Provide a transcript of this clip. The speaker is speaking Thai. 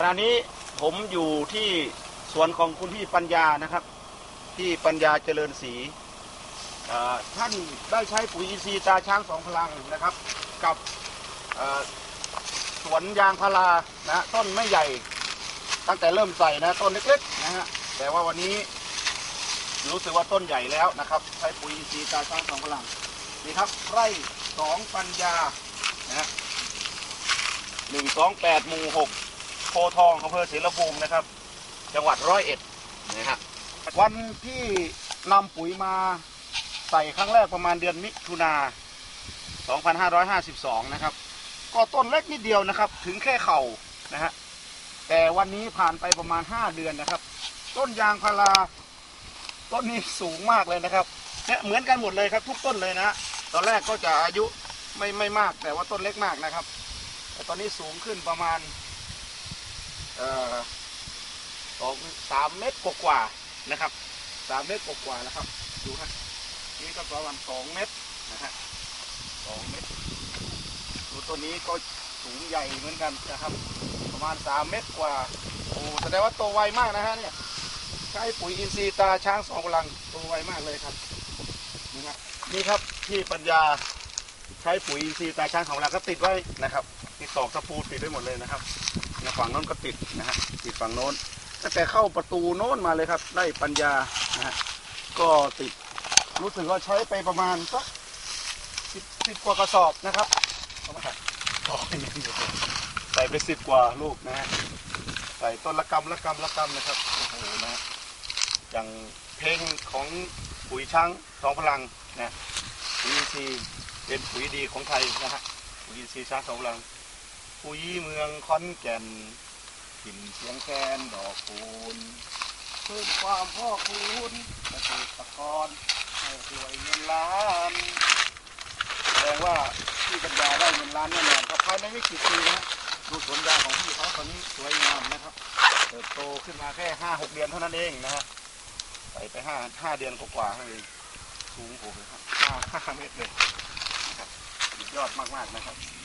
ขณะนี้ผมอยู่ที่สวนของคุณพี่ปัญญานะครับ ที่ปัญญาเจริญศรีท่านได้ใช้ปุ๋ยอินทรีย์ตาช้างสองพลังนะครับ กับสวนยางพารานะต้นไม่ใหญ่ตั้งแต่เริ่มใส่นะต้นเล็กๆนะฮะแต่ว่าวันนี้รู้สึกว่าต้นใหญ่แล้วนะครับ ใช้ปุ๋ยอินทรีย์ตาช้างสองพลังนี่ครับไร่สองปัญญานะฮะหนึ่งสองแปดหมู่หก พทองอำเภอศรีละภูมินะครับ จังหวัดร้อยเอ็ดนะฮะวันที่นำปุ๋ยมาใส่ครั้งแรกประมาณเดือนมิถุนา 2552 นะครับ ก็ต้นเล็กนิดเดียวนะครับ ถึงแค่เข่านะฮะ แต่วันนี้ผ่านไปประมาณ 5 เดือนนะครับ ต้นยางพาราต้นนี้สูงมากเลยนะครับเนี่ยเหมือนกันหมดเลยครับ ทุกต้นเลยนะตอนแรกก็จะอายุไม่ไม่มากแต่ว่าต้นเล็กมากนะครับ แต่ตอนนี้สูงขึ้นประมาณ เอ่อ สองสามเมตรกว่าๆนะครับสามเมตรกว่าๆนะครับดูฮะนี่ก็ประมาณสองเมตรนะฮะสองเมตรดูตัวนี้ก็สูงใหญ่เหมือนกันนะครับ ประมาณสามเมตรกว่าโอ้แสดงว่าโตไวมากนะฮะเนี่ยใช้ปุ๋ยอินทรีย์ตาช้างสองพลังโตไวมากเลยครับนี่ครับนี่ครับที่ปัญญาใช้ปุ๋ยอินทรีย์ตาช้างสองพลังก็ติดไว้นะครับติดตอกตะปูติดไว้หมดเลยนะครับนฝั่งโน้นก็ติดนะฮะติดฝั่งโน้น ตั้งแต่เข้าประตูโน้นมาเลยครับ ได้ปัญญานะฮะก็ติดรู้สึกว่าใช้ไปประมาณสักสิบสิบกว่ากระสอบนะครับเอามาต่อให้ยังอยู่ใส่ไปสิบกว่าลูกนะฮะใส่ต้นละกำละกำละกำนะครับโอ้โหนะ อย่างเพลงของปุ๋ยช้างสองพลังนะปุ๋ยอินทรีย์เป็นปุ๋ยดีของไทยนะฮะปุ๋ยอินทรีย์ช้างสองพลัง ปุ๋ยเมืองขอนแก่น กลิ่นเสียงแคนดอกคูณเพิ่มความพ่อคูณเกษตรกรให้รวยเงินล้านแสดงว่าพี่ปัญญาได้เงินล้านแน่นอนครับภายในไม่กี่ปีนะดูสวนยางของพี่เขาตอนนี้สวยงามนะครับเติบโตขึ้นมาแค่ห้าหกเดือนเท่านั้นเองนะฮะใส่ไปห้าห้าเดือนกว่าๆเท่านั้นเองสูงโอ้โหห้าห้าเมตรเลยนะครับยอดมากๆนะครับ